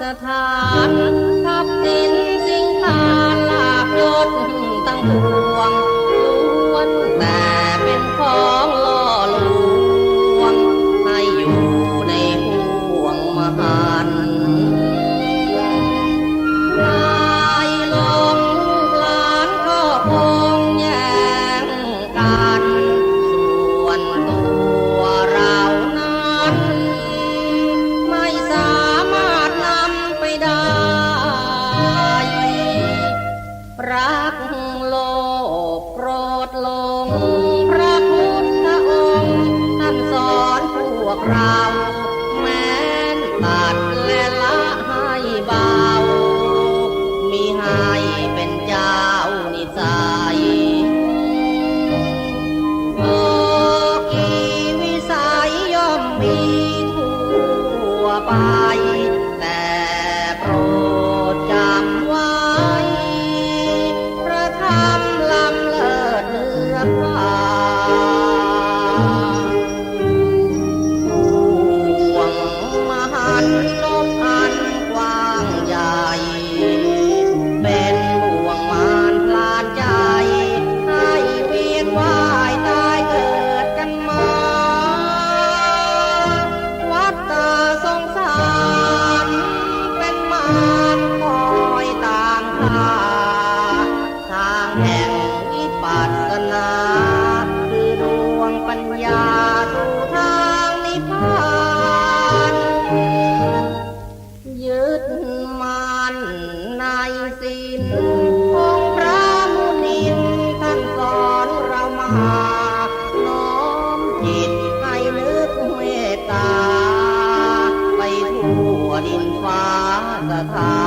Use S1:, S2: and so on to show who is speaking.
S1: สถานทับสินสิ่งทานลาบยศตั้งตัว ดลง พระพุทธองค์ท่านสอนพวกเรา แม้นตัดและละให้เบา มีให้เป็นเจ้านิสั ญญาสู่ทางนิพพานยึดมันในศีลองพระมุนินท่านสอนเรามาน้อมจิตให้ลึกเมตตา ไปทั่วดินฟ้าสถาน